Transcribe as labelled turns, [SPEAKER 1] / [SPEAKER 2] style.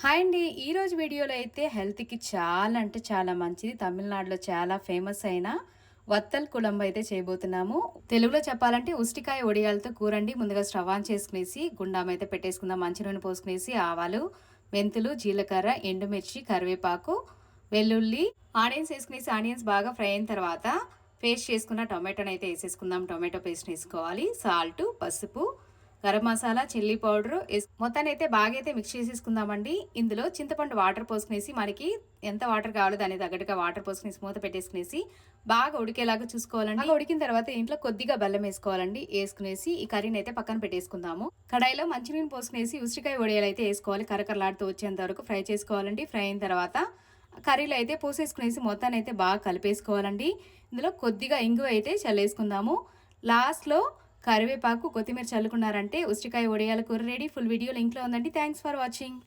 [SPEAKER 1] Hi అండి. ఈరోజు వీడియోలో అయితే హెల్త్కి చాలా అంటే చాలా మంచిది. తమిళనాడులో చాలా ఫేమస్ అయిన వత్తల్ కుళంబ అయితే చేయబోతున్నాము. తెలుగులో చెప్పాలంటే ఉష్టికాయ ఒడియాలతో కూరండి. ముందుగా స్టవ్ ఆన్ చేసుకునేసి గుండం అయితే పెట్టేసుకుందాం. మంచి నూనె పోసుకునేసి ఆవాలు మెంతులు జీలకర్ర ఎండుమిర్చి కరివేపాకు వెల్లుల్లి ఆనియన్స్ వేసుకునేసి ఆనియన్స్ బాగా ఫ్రై అయిన తర్వాత పేస్ట్ చేసుకున్న టొమాటోని అయితే వేసేసుకుందాం. టొమాటో పేస్ట్ వేసుకోవాలి. సాల్ట్ పసుపు గరం మసాలా చిల్లీ పౌడర్ మొత్తాన్ని అయితే బాగా అయితే మిక్స్ చేసేసుకుందామండి. ఇందులో చింతపండు వాటర్ పోసుకునేసి మనకి ఎంత వాటర్ కావాలో దాని తగ్గట్టుగా వాటర్ పోసుకునేసి మూత పెట్టేసుకునేసి బాగా ఉడికేలాగా చూసుకోవాలండి. ఉడికిన తర్వాత ఇంట్లో కొద్దిగా బెల్లం వేసుకోవాలండి. వేసుకునేసి ఈ కర్రీని అయితే పక్కన పెట్టేసుకుందాము. కడాయిలో మంచినీళ్ళు పోసుకునేసి ఉసిరికాయ వడియాలు అయితే వేసుకోవాలి. కరకరలాడుతూ వచ్చేంత వరకు ఫ్రై చేసుకోవాలండి. ఫ్రై అయిన తర్వాత కర్రీలో అయితే పోసేసుకునేసి మొత్తాన్ని అయితే బాగా కలిపేసుకోవాలండి. ఇందులో కొద్దిగా ఇంగువ అయితే చల్లేసుకుందాము. లాస్ట్లో కరివేపాకు కొత్తిమీర చల్లుకున్నారంటే ఉసిరికాయ ఒడియాల కూర రెడీ. ఫుల్ వీడియో లింక్లో ఉందండి. Thanks for watching.